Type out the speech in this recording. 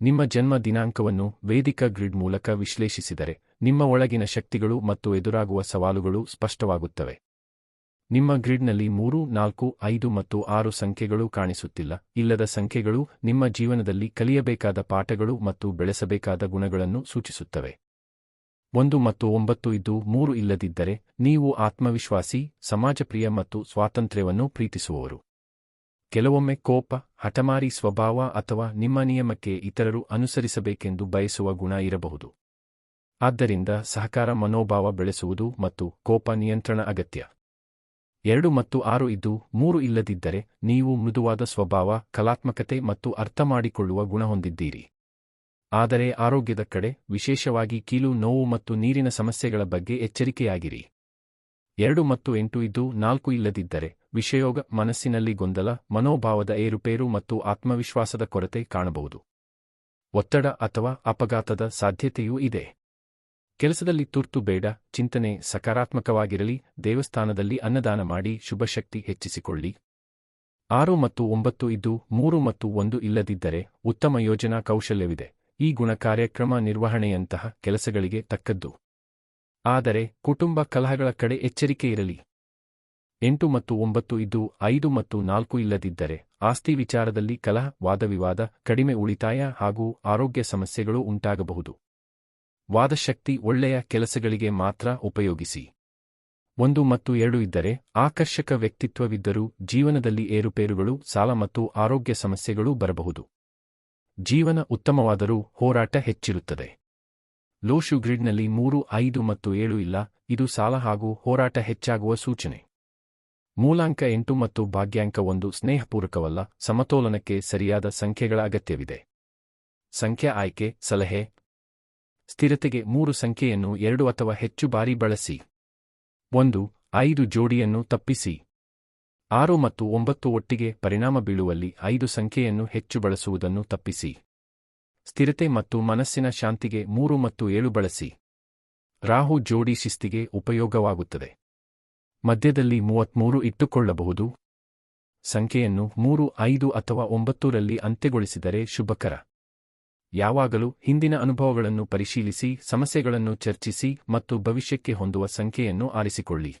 ನಿಮ್ಮ ಜನ್ಮ ದಿನಾಂಕವನ್ನು ವೇದಿಕ ಗ್ರಿಡ್ ಮೂಲಕ ವಿಶ್ಲೇಷಿಸಿದರೆ ನಿಮ್ಮ ಒಳಗಿನ ಶಕ್ತಿಗಳು ಮತ್ತು ಎದುರಾಗುವ ಸವಾಲುಗಳು ಸ್ಪಷ್ಟವಾಗುತ್ತವೆ. ನಿಮ್ಮ ಗ್ರಿಡ್ನಲ್ಲಿ ಮೂರು, ನಾಲ್ಕು, ಐದು ಮತ್ತು ಆರು ಸಂಖ್ಯೆಗಳು ಕಾಣಿಸುತ್ತಿಲ್ಲ, ಇಲ್ಲದ ಸಂಖ್ಯೆಗಳು ನಿಮ್ಮ ಜೀವನದಲ್ಲಿ ಕಲಿಯಬೇಕಾದ ಪಾಠಗಳು ಮತ್ತು ಬೆಳೆಸಬೇಕಾದ ಗುಣಗಳನ್ನು ಸೂಚಿಸುತ್ತವೆ. ಒಂದು ಮತ್ತು ಒಂಬತ್ತು ಇದ್ದು ಮೂರು ಇಲ್ಲದಿದ್ದರೆ ನೀವು ಆತ್ಮವಿಶ್ವಾಸಿ, ಸಮಾಜಪ್ರಿಯ ಮತ್ತು ಸ್ವಾತಂತ್ರ್ಯವನ್ನು ಪ್ರೀತಿಸುವವರು. ಕೆಲವೊಮ್ಮೆ ಕೋಪ, ಹಠಮಾರಿ ಸ್ವಭಾವ ಅಥವಾ ನಿಮ್ಮ ನಿಯಮಕ್ಕೆ ಇತರರು ಅನುಸರಿಸಬೇಕೆಂದು ಬಯಸುವ ಗುಣ ಇರಬಹುದು. ಆದ್ದರಿಂದ ಸಹಕಾರ ಮನೋಭಾವ ಬೆಳೆಸುವುದು ಮತ್ತು ಕೋಪ ನಿಯಂತ್ರಣ ಅಗತ್ಯ. ಎರಡು ಮತ್ತು ಆರು ಇದ್ದು, ಮೂರು ಇಲ್ಲದಿದ್ದರೆ ನೀವು ಮೃದುವಾದ ಸ್ವಭಾವ, ಕಲಾತ್ಮಕತೆ ಮತ್ತು ಅರ್ಥಮಾಡಿಕೊಳ್ಳುವ ಗುಣ ಹೊಂದಿದ್ದೀರಿ. ಆದರೆ ಆರೋಗ್ಯದ ಕಡೆ, ವಿಶೇಷವಾಗಿ ಕೀಲು, ನೋವು ಮತ್ತು ನೀರಿನ ಸಮಸ್ಯೆಗಳ ಬಗ್ಗೆ ಎಚ್ಚರಿಕೆಯಾಗಿರಿ. ಎರಡು ಮತ್ತು ಎಂಟು ಇದ್ದು ನಾಲ್ಕು ಇಲ್ಲದಿದ್ದರೆ ವಿಷಯೋಗ, ಮನಸ್ಸಿನಲ್ಲಿ ಗೊಂದಲ, ಮನೋಭಾವದ ಏರುಪೇರು ಮತ್ತು ಆತ್ಮವಿಶ್ವಾಸದ ಕೊರತೆ ಕಾಣಬಹುದು. ಒತ್ತಡ ಅಥವಾ ಅಪಘಾತದ ಸಾಧ್ಯತೆಯೂ ಇದೆ. ಕೆಲಸದಲ್ಲಿ ತುರ್ತು ಬೇಡ, ಚಿಂತನೆ ಸಕಾರಾತ್ಮಕವಾಗಿರಲಿ, ದೇವಸ್ಥಾನದಲ್ಲಿ ಅನ್ನದಾನ ಮಾಡಿ, ಶುಭಶಕ್ತಿ ಹೆಚ್ಚಿಸಿಕೊಳ್ಳಿ. ಆರು ಮತ್ತು ಒಂಬತ್ತು ಇದ್ದು ಮೂರು ಮತ್ತು ಒಂದು ಇಲ್ಲದಿದ್ದರೆ ಉತ್ತಮ ಯೋಜನಾ ಕೌಶಲ್ಯವಿದೆ. ಈ ಗುಣ ಕಾರ್ಯಕ್ರಮ ನಿರ್ವಹಣೆಯಂತಹ ಕೆಲಸಗಳಿಗೆ ತಕ್ಕದ್ದು. ಆದರೆ ಕುಟುಂಬ ಕಲಹಗಳ ಕಡೆ ಎಚ್ಚರಿಕೆ ಇರಲಿ. ಎಂಟು ಮತ್ತು ಒಂಬತ್ತು ಇದ್ದು ಐದು ಮತ್ತು ನಾಲ್ಕು ಇಲ್ಲದಿದ್ದರೆ ಆಸ್ತಿ ವಿಚಾರದಲ್ಲಿ ಕಲಹ, ವಾದವಿವಾದ, ಕಡಿಮೆ ಉಳಿತಾಯ ಹಾಗೂ ಆರೋಗ್ಯ ಸಮಸ್ಯೆಗಳು ಉಂಟಾಗಬಹುದು. ವಾದಶಕ್ತಿ ಒಳ್ಳೆಯ ಕೆಲಸಗಳಿಗೆ ಮಾತ್ರ ಉಪಯೋಗಿಸಿ. ಒಂದು ಮತ್ತು ಎರಡು ಇದ್ದರೆ ಆಕರ್ಷಕ ವ್ಯಕ್ತಿತ್ವವಿದ್ದರೂ ಜೀವನದಲ್ಲಿ ಏರುಪೇರುಗಳು, ಸಾಲ ಮತ್ತು ಆರೋಗ್ಯ ಸಮಸ್ಯೆಗಳೂ ಬರಬಹುದು. ಜೀವನ ಉತ್ತಮವಾದರೂ ಹೋರಾಟ ಹೆಚ್ಚಿರುತ್ತದೆ. ಲೋಶು ಗ್ರಿಡ್ನಲ್ಲಿ ಮೂರು, ಐದು ಮತ್ತು ಏಳು ಇಲ್ಲ, ಇದು ಸಾಲ ಹಾಗೂ ಹೋರಾಟ ಹೆಚ್ಚಾಗುವ ಸೂಚನೆ. ಮೂಲಾಂಕ ಎಂಟು ಮತ್ತು ಭಾಗ್ಯಾಂಕ ಒಂದು ಸ್ನೇಹಪೂರಕವಲ್ಲ, ಸಮತೋಲನಕ್ಕೆ ಸರಿಯಾದ ಸಂಖ್ಯೆಗಳ ಅಗತ್ಯವಿದೆ. ಸಂಖ್ಯಾ ಆಯ್ಕೆ, ಸಲಹೆ. ಸ್ಥಿರತೆಗೆ ಮೂರು ಸಂಖ್ಯೆಯನ್ನು ಎರಡು ಅಥವಾ ಹೆಚ್ಚು ಬಾರಿ ಬಳಸಿ. ಒಂದು, ಐದು ಜೋಡಿಯನ್ನು ತಪ್ಪಿಸಿ. ಆರು ಮತ್ತು ಒಂಬತ್ತು ಒಟ್ಟಿಗೆ ಪರಿಣಾಮ ಬೀಳುವಲ್ಲಿ ಐದು ಸಂಖ್ಯೆಯನ್ನು ಹೆಚ್ಚು ಬಳಸುವುದನ್ನು ತಪ್ಪಿಸಿ. ಸ್ಥಿರತೆ ಮತ್ತು ಮನಸ್ಸಿನ ಶಾಂತಿಗೆ ಮೂರು ಮತ್ತು ಏಳು ಬಳಸಿ. ರಾಹು ಜೋಡಿ ಶಿಸ್ತಿಗೆ ಉಪಯೋಗವಾಗುತ್ತದೆ. ಮಧ್ಯದಲ್ಲಿ ಮೂವತ್ಮೂರು ಇಟ್ಟುಕೊಳ್ಳಬಹುದು. ಸಂಖ್ಯೆಯನ್ನು ಮೂರು, ಐದು ಅಥವಾ ಒಂಬತ್ತರಲ್ಲಿ ಅಂತ್ಯಗೊಳಿಸಿದರೆ ಶುಭಕರ. ಯಾವಾಗಲೂ ಹಿಂದಿನ ಅನುಭವಗಳನ್ನು ಪರಿಶೀಲಿಸಿ, ಸಮಸ್ಯೆಗಳನ್ನು ಚರ್ಚಿಸಿ ಮತ್ತು ಭವಿಷ್ಯಕ್ಕೆ ಹೊಂದುವ ಸಂಖ್ಯೆಯನ್ನು ಆರಿಸಿಕೊಳ್ಳಿ.